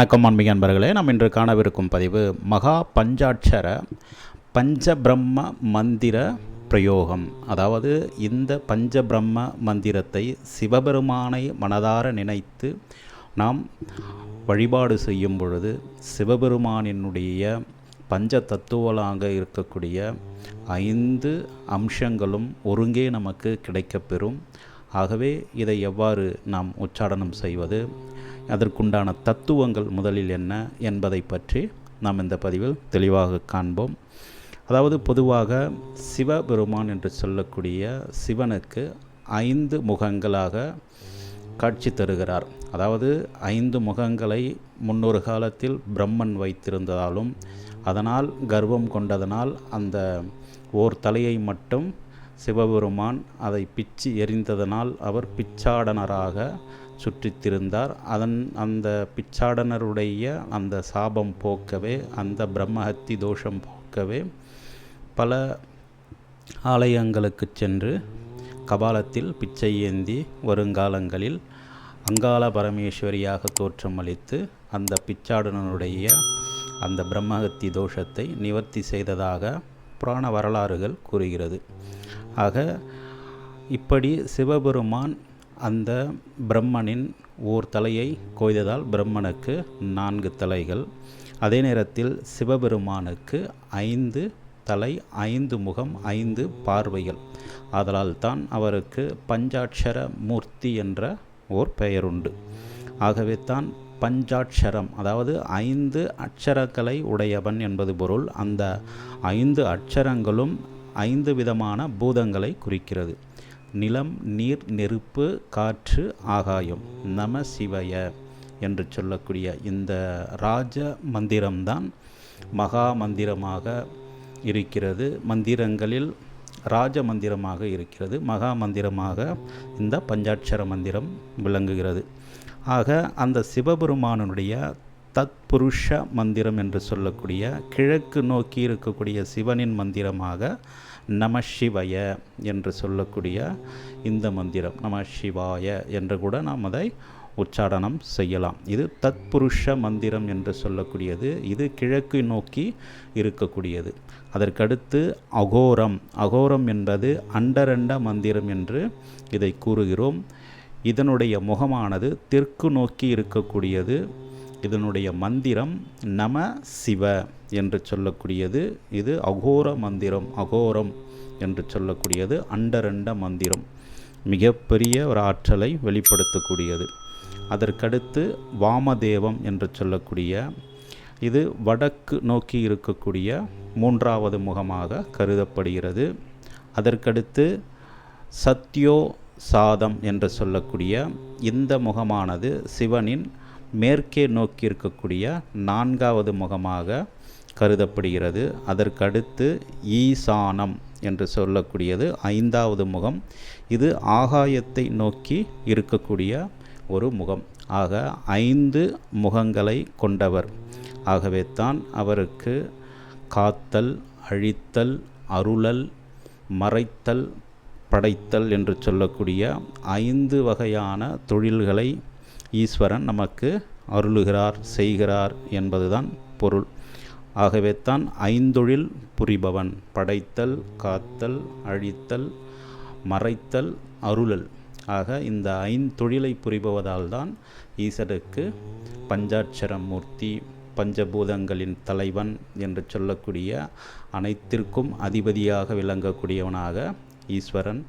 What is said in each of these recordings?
வணக்கம் அன்பிக அன்பர்களே. நாம் இன்று காணவிருக்கும் பதிவு மகா பஞ்சாட்சர பஞ்சபிரம்ம மந்திர பிரயோகம். அதாவது இந்த பஞ்சபிரம்ம மந்திரத்தை சிவபெருமானை மனதார நினைத்து நாம் வழிபாடு செய்யும் பொழுது சிவபெருமானினுடைய பஞ்ச தத்துவலாக இருக்கக்கூடிய ஐந்து அம்சங்களும் ஒருங்கே நமக்கு கிடைக்கப்பெறும் ஆகவே இதை எவ்வாறு நாம் உச்சாடனம் செய்வது? அதற்குண்டான தத்துவங்கள் முதலில் என்ன என்பதை பற்றி நாம் இந்த பதிவில் தெளிவாக காண்போம். அதாவது பொதுவாக சிவபெருமான் என்று சொல்லக்கூடிய சிவனுக்கு ஐந்து முகங்களாக காட்சி தருகிறார். அதாவது ஐந்து முகங்களை முன்னொரு காலத்தில் பிரம்மன் வைத்திருந்ததாலும் அதனால் கர்வம் கொண்டதனால் அந்த ஓர் தலையை மட்டும் சிவபெருமான் அதை பிச்சு எறிந்ததனால் அவர் பிச்சாடனராக சுற்றித்திருந்தார். அதன் அந்த பிச்சாடனருடைய அந்த சாபம் போக்கவே அந்த பிரம்மஹத்தி தோஷம் போக்கவே பல ஆலயங்களுக்கு சென்று கபாலத்தில் பிச்சை ஏந்தி வருங்காலங்களில் அங்காள பரமேஸ்வரியாக தோற்றமளித்து அந்த பிச்சாடனனுடைய அந்த பிரம்மஹத்தி தோஷத்தை நிவர்த்தி செய்ததாக புராண வரலாறுகள் கூறுகிறது. ஆக இப்படி சிவபெருமான் அந்த பிரம்மனின் ஓர் தலையை கொய்ததால் பிரம்மனுக்கு நான்கு தலைகள். அதே நேரத்தில் சிவபெருமானுக்கு ஐந்து தலை ஐந்து முகம் ஐந்து பார்வைகள். அதனால் தான் அவருக்கு பஞ்சாட்சர மூர்த்தி என்ற ஓர் பெயருண்டு. ஆகவே தான் பஞ்சாட்சரம் அதாவது ஐந்து அட்சரக்கலை உடையவன் என்பது பொருள். அந்த ஐந்து அட்சரங்களும் ஐந்து விதமான பூதங்களை குறிக்கிறது. நிலம் நீர் நெருப்பு காற்று ஆகாயம். நம சிவய என்று சொல்லக்கூடிய இந்த ராஜ மந்திரம்தான் மகா மந்திரமாக இருக்கிறது. மந்திரங்களில் ராஜ மந்திரமாக இருக்கிறது. மகா மந்திரமாக இந்த பஞ்சாட்சர மந்திரம் விளங்குகிறது. ஆக அந்த சிவபெருமானனுடைய தத்புருஷ மந்திரம் என்று சொல்லக்கூடிய கிழக்கு நோக்கி இருக்கக்கூடிய சிவனின் மந்திரமாக நம சிவய என்று சொல்லக்கூடிய இந்த மந்திரம். நம சிவாய என்று கூட நாம் அதை உச்சாரணம் செய்யலாம். இது தத்புருஷ மந்திரம் என்று சொல்லக்கூடியது. இது கிழக்கு நோக்கி இருக்கக்கூடியது. அதற்கடுத்து அகோரம். அகோரம் என்பது அண்டரண்ட மந்திரம் என்று இதை கூறுகிறோம். இதனுடைய முகமானது தெற்கு நோக்கி இருக்கக்கூடியது. இதனுடைய மந்திரம் நம சிவ என்று சொல்லக்கூடியது. இது அகோர மந்திரம் அகோரம் என்று சொல்லக்கூடியது. அண்டரண்ட மந்திரம். மிகப்பெரிய ஒரு ஆற்றலை வெளிப்படுத்தக்கூடியது. அதற்கடுத்து வாமதேவம் என்று சொல்லக்கூடிய இது வடக்கு நோக்கி இருக்கக்கூடிய மூன்றாவது முகமாக கருதப்படுகிறது. அதற்கடுத்து சத்யோ சாதம் என்று சொல்லக்கூடிய இந்த முகமானது சிவனின் மேற்கே நோக்கி இருக்கக்கூடிய நான்காவது முகமாக கருதப்படுகிறது. அதற்கடுத்து ஈசானம் என்று சொல்லக்கூடியது ஐந்தாவது முகம். இது ஆகாயத்தை நோக்கி இருக்கக்கூடிய ஒரு முகம். ஆக ஐந்து முகங்களை கொண்டவர். ஆகவே தான் அவருக்கு காத்தல் அழித்தல் அருளல் மறைத்தல் படைத்தல் என்று சொல்லக்கூடிய ஐந்து வகையான தொழில்களை ஈஸ்வரன் நமக்கு அருளுகிறார் செய்கிறார் என்பதுதான் பொருள். ஆகவே தான் ஐந்தொழில் புரிபவன் படைத்தல் காத்தல் அழித்தல் மறைத்தல் அருளல். ஆக இந்த ஐந்தொழிலை புரிபவதால் தான் ஈசருக்கு பஞ்சாட்சர மூர்த்தி பஞ்சபூதங்களின் தலைவன் என்று சொல்லக்கூடிய அனைத்திற்கும் அதிபதியாக விளங்கக்கூடியவனாக ஈஸ்வரன்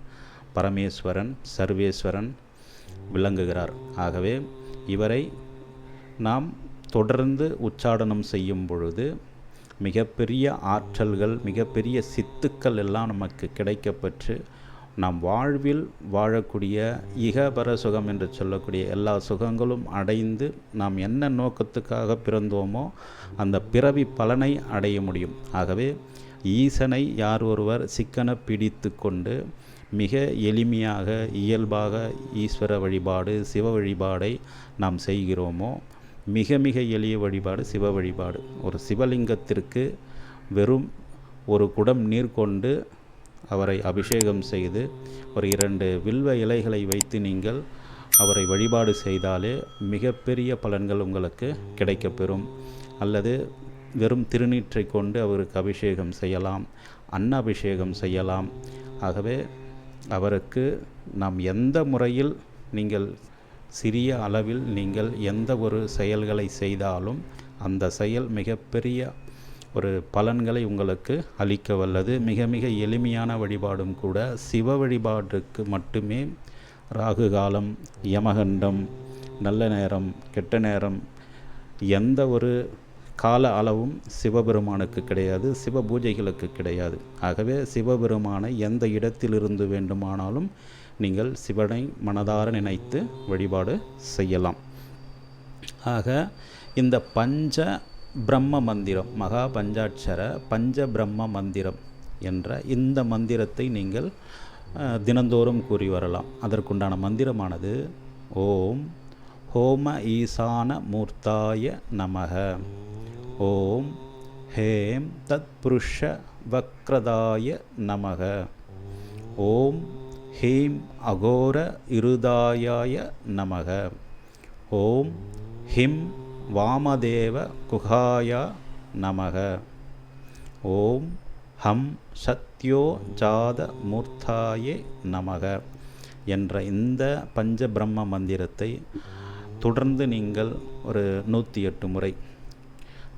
பரமேஸ்வரன் சர்வேஸ்வரன் விளங்குகிறார். ஆகவே இவரை நாம் தொடர்ந்து உச்சாடனம் செய்யும் பொழுது மிகப்பெரிய ஆற்றல்கள் மிகப்பெரிய சித்துக்கள் எல்லாம் நமக்கு கிடைக்கப்பெற்று நாம் வாழ்வில் வாழக்கூடிய இகபர சுகம் என்று சொல்லக்கூடிய எல்லா சுகங்களும் அடைந்து நாம் என்ன நோக்கத்துக்காக பிறந்தோமோ அந்த பிறவி பலனை அடைய முடியும். ஆகவே ஈசனை யார் ஒருவர் சிக்கன பிடித்து கொண்டு மிக எளிமையாக இயல்பாக ஈஸ்வர வழிபாடு சிவ வழிபாடை நாம் செய்கிறோமோ? மிக மிக எளிய வழிபாடு சிவ வழிபாடு. ஒரு சிவலிங்கத்திற்கு வெறும் ஒரு குடம் நீர் கொண்டு அவரை அபிஷேகம் செய்து ஒரு இரண்டு வில்வ இலைகளை வைத்து நீங்கள் அவரை வழிபாடு செய்தாலே மிகப்பெரிய பலன்கள் உங்களுக்கு கிடைக்கப்பெறும். அல்லது வெறும் திருநீற்றை கொண்டு அவருக்கு அபிஷேகம் செய்யலாம் அன்னாபிஷேகம் செய்யலாம். ஆகவே அவருக்கு நாம் எந்த முறையில் நீங்கள் சிறிய அளவில் நீங்கள் எந்த ஒரு செயல்களை செய்தாலும் அந்த செயல் மிகப்பெரிய ஒரு பலன்களை உங்களுக்கு அளிக்க வல்லது. மிக மிக எளிமையான வழிபாடும் கூட சிவ வழிபாட்டுக்கு மட்டுமே. ராகு காலம் யமகண்டம் நல்ல நேரம் கெட்ட நேரம் எந்த ஒரு கால அளவும் சிவபெருமானுக்கு கிடையாது சிவ பூஜைகளுக்கு கிடையாது. ஆகவே சிவபெருமானை எந்த இடத்திலிருந்து வேண்டுமானாலும் நீங்கள் சிவனை மனதார நினைத்து வழிபாடு செய்யலாம். ஆக இந்த பஞ்ச பிரம்ம மந்திரம் மகா பஞ்சாட்சர பஞ்ச பிரம்ம மந்திரம் என்ற இந்த மந்திரத்தை நீங்கள் தினந்தோறும் கூறி வரலாம். அதற்குண்டான மந்திரமானது ஓம் ஹோம ஈசான மூர்த்தாய நமக. ஓம் ஹேம் தத் புருஷ வக்ரதாய நமக. ஓம் ஹீம் அகோர இருதாயாய நமக. ஓம் ஹிம் வாமதேவ குகாயா நமக. ஓம் ஹம் சத்யோ ஜாத மூர்த்தாயே நமக என்ற இந்த பஞ்ச பிரம்ம மந்திரத்தை தொடர்ந்து நீங்கள் ஒரு நூற்றி எட்டு முறை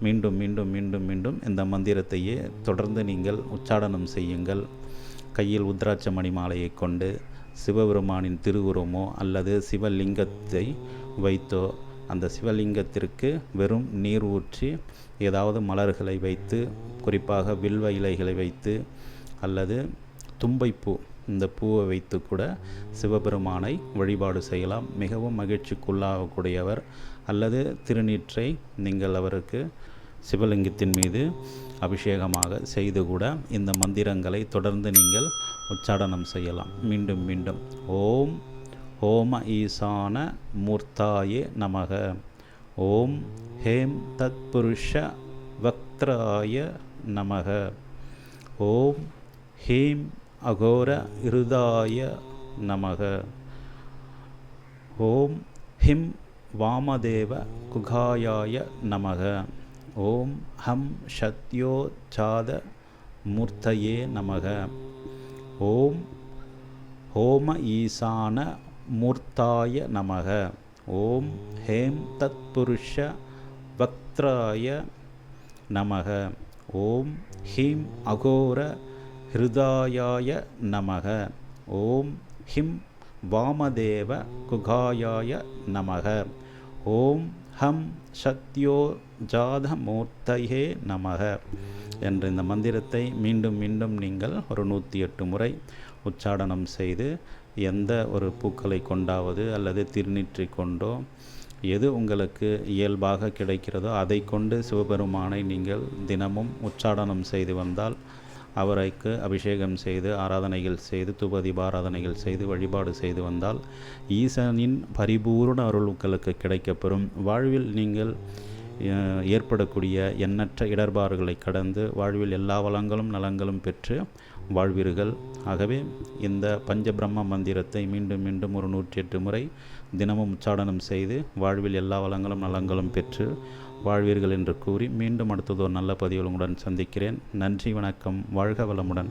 மீண்டும் மீண்டும் மீண்டும் மீண்டும் இந்த மந்திரத்தையே தொடர்ந்து நீங்கள் உச்சாடனம் செய்யுங்கள். கையில் உத்ராட்ச மணி மாலையை கொண்டு சிவபெருமானின் திருவுருவமோ அல்லது சிவலிங்கத்தை வைத்தோ அந்த சிவலிங்கத்திற்கு வெறும் நீர் ஊற்றி ஏதாவது மலர்களை வைத்து குறிப்பாக வில்வ இலைகளை வைத்து அல்லது தும்பைப்பூ இந்த பூவை வைத்து கூட சிவபெருமானை வழிபாடு செய்யலாம். மிகவும் மகிழ்ச்சிக்குள்ளாகக்கூடியவர் அல்லது திருநீற்றை நீங்கள் அவருக்கு சிவலிங்கத்தின் மீது அபிஷேகமாக செய்து கூட இந்த மந்திரங்களை தொடர்ந்து நீங்கள் உச்சாடனம் செய்யலாம். மீண்டும் மீண்டும். ஓம் ஓம ஈசான மூர்த்தாயே நமக. ஓம் ஹேம் தத் புருஷ வக்திராய நமக. ஓம் ஹீம் அகோர இருதாய நமக. ஓம் ஹிம் வாமதேவ குகாயாய நமக. ஓம் ஹம் சத்யோச்சாத மூர்த்தையே நமக. ஓம் ஹோம ஈசான மூர்த்தாய நமக. ஓம் ஹேம் தத் புருஷ வக்திராய நமக. ஓம் ஹீம் அகோர ஹிருதாயாய நமக. ஓம் ஹிம் வாமதேவ குகாயாய நமக. ஓம் ஹம் சத்யோ ஜாதமூர்த்தையே நமக என்ற இந்த மந்திரத்தை மீண்டும் மீண்டும் நீங்கள் ஒரு நூற்றி எட்டு முறை உச்சாடனம் செய்து எந்த ஒரு பூக்களை கொண்டாவது அல்லது திருநீற்றை கொண்டோ எது உங்களுக்கு இயல்பாக கிடைக்கிறதோ அதை கொண்டு சிவபெருமானை நீங்கள் தினமும் உச்சாடனம் செய்து வந்தால் அவரைக்கு அபிஷேகம் செய்து ஆராதனைகள் செய்து துபதிபாராதனைகள் செய்து வழிபாடு செய்து வந்தால் ஈசனின் பரிபூர்ண அருள்களுக்கு கிடைக்கப்பெறும். வாழ்வில் நீங்கள் ஏற்படக்கூடிய எண்ணற்ற இடர்பாடுகளை கடந்து வாழ்வில் எல்லா வளங்களும் நலங்களும் பெற்று வாழ்வீர்கள். ஆகவே இந்த பஞ்சபிரம்ம மந்திரத்தை மீண்டும் மீண்டும் ஒரு நூற்றி எட்டு முறை தினமும் உச்சாடனம் செய்து வாழ்வில் எல்லா வளங்களும் நலங்களும் பெற்று வாழ்வீர்கள் என்று கூறி மீண்டும் அடுத்ததோர் நல்ல பதிவில் உங்களுடன் சந்திக்கிறேன். நன்றி வணக்கம். வாழ்க வளமுடன்.